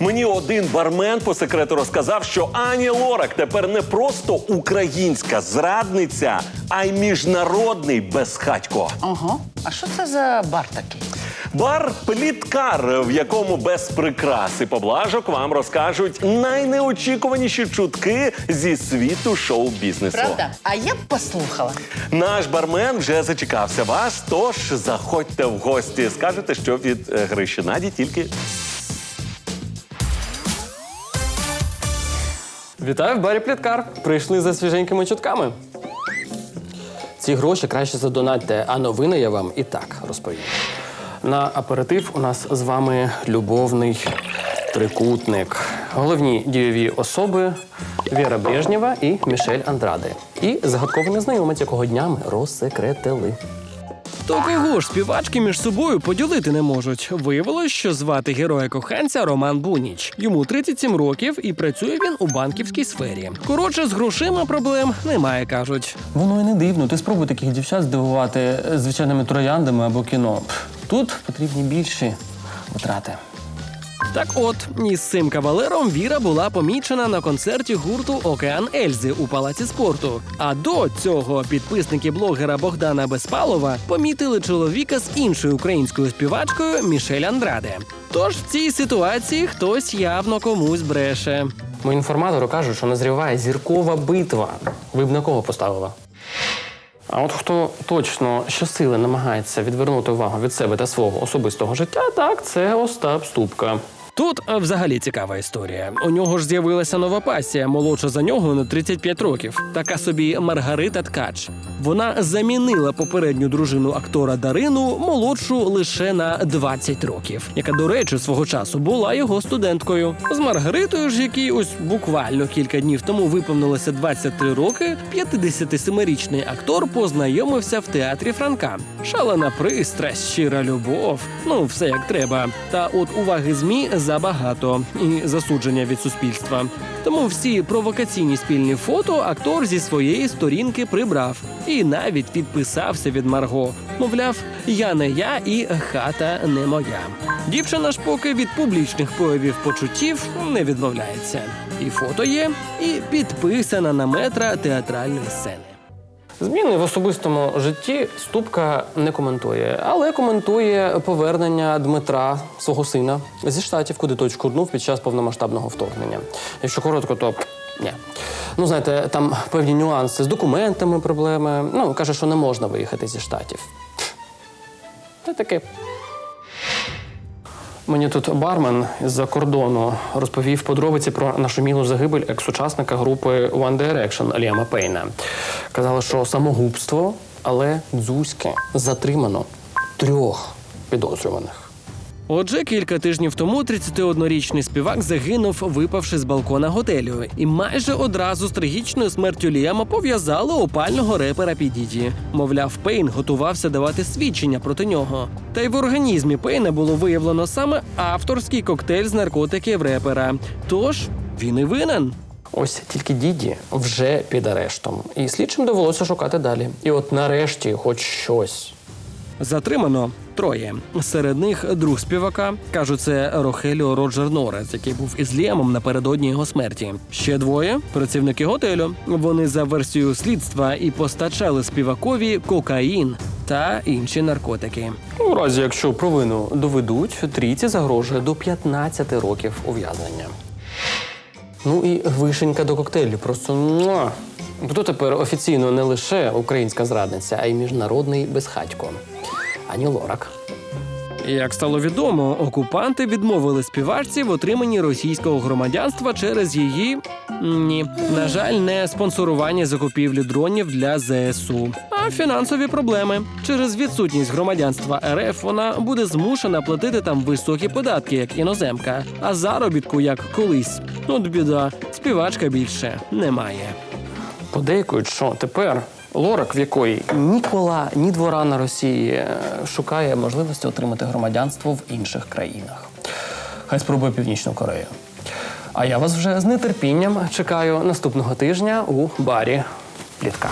Мені один бармен по секрету розказав, що Ані Лорак тепер не просто українська зрадниця, а й міжнародний безхатько. Ага. А що це за бар такий? Бар Пліткар, в якому без прикрас і поблажок вам розкажуть найнеочікуваніші чутки зі світу шоу-бізнесу. Правда? А я б послухала. Наш бармен вже зачекався вас, тож заходьте в гості. Скажете, що від е, Гриші Наді тільки Вітаю в барі Пліткар. Прийшли за свіженькими чутками. Ці гроші краще задонатьте, а новини я вам і так розповім. На аперитив у нас з вами любовний трикутник. Головні дієві особи Віра Брежнєва і Мішель Андраде. І загадковий незнайомець, якого дня ми розсекретили. То кого ж співачки між собою поділити не можуть? Виявилось, що звати героя коханця Роман Буніч. Йому 37 років і працює він у банківській сфері. Коротше, з грошима проблем немає, кажуть. Воно і не дивно. Ти спробуй таких дівчат здивувати звичайними трояндами або кіно. Тут потрібні більші витрати. Так от, із цим кавалером Віра була помічена на концерті гурту Океан Ельзи у палаці спорту. А до цього підписники блогера Богдана Безпалова помітили чоловіка з іншою українською співачкою Мішель Андраде. Тож в цій ситуації хтось явно комусь бреше. Мої інформатори кажуть, що назріває зіркова битва. Ви б на кого поставила? А от хто точно щосили намагається відвернути увагу від себе та свого особистого життя, так це Остап Ступка. Тут взагалі цікава історія. У нього ж з'явилася нова пасія, молодша за нього на 35 років. Така собі Маргарита Ткач. Вона замінила попередню дружину актора Дарину, молодшу лише на 20 років, яка, до речі, свого часу була його студенткою. З Маргаритою ж, якій ось буквально кілька днів тому виповнилося 23 роки, 57-річний актор познайомився в театрі Франка. Шалена пристрасть, щира любов. Ну, все як треба. Та от уваги змі забагато і засудження від суспільства. Тому всі провокаційні спільні фото актор зі своєї сторінки прибрав і навіть підписався від Марго. Мовляв, я не я і хата не моя. Дівчина ж поки від публічних проявів почуттів не відмовляється. І фото є, і підписана на метра театральної сцени. Зміни в особистому житті Ступка не коментує, але коментує повернення Дмитра, свого сина, зі штатів, куди той чкурнув під час повномасштабного вторгнення. Якщо коротко, то ні. Ну, знаєте, там певні нюанси з документами, проблеми. Ну, каже, що не можна виїхати зі штатів. Це таке. Мені тут бармен з-за кордону розповів подробиці про нашумілу загибель екс-учасника групи One Direction Аліама Пейна. Казали, що самогубство, але дзузьке затримано трьох підозрюваних. Отже, кілька тижнів тому 31-річний співак загинув, випавши з балкона готелю, і майже одразу з трагічною смертю Ліама пов'язали опального репера Підіді. Мовляв, Пейн готувався давати свідчення проти нього. Та й в організмі Пейна було виявлено саме авторський коктейль з наркотиків репера. Тож він і винен. Ось тільки діді вже під арештом, і слідчим довелося шукати далі. І от нарешті, хоч щось. Затримано троє. Серед них друг співака кажуть, це Рохеліо Роджер Норес, який був із Ліамом напередодні його смерті. Ще двоє працівники готелю. Вони за версією слідства і постачали співакові кокаїн та інші наркотики. У разі, якщо провину доведуть, трійці загрожує до 15 років ув'язнення. Ну і вишенька до коктейлю. Просто муа. Хто тепер офіційно не лише українська зрадниця, а й міжнародний безхатько. Ані Лорак. Як стало відомо, окупанти відмовили співачці в отриманні російського громадянства через її ні, на жаль, не спонсорування закупівлі дронів для ЗСУ, а фінансові проблеми. Через відсутність громадянства РФ вона буде змушена платити там високі податки, як іноземка, а заробітку як колись. От біда, співачка більше немає. Подейкують, що тепер Лорак, в якої ні кола, ні двора на Росії, е, шукає можливості отримати громадянство в інших країнах. Хай спробує Північну Корею. А я вас вже з нетерпінням чекаю наступного тижня у барі Пліткар.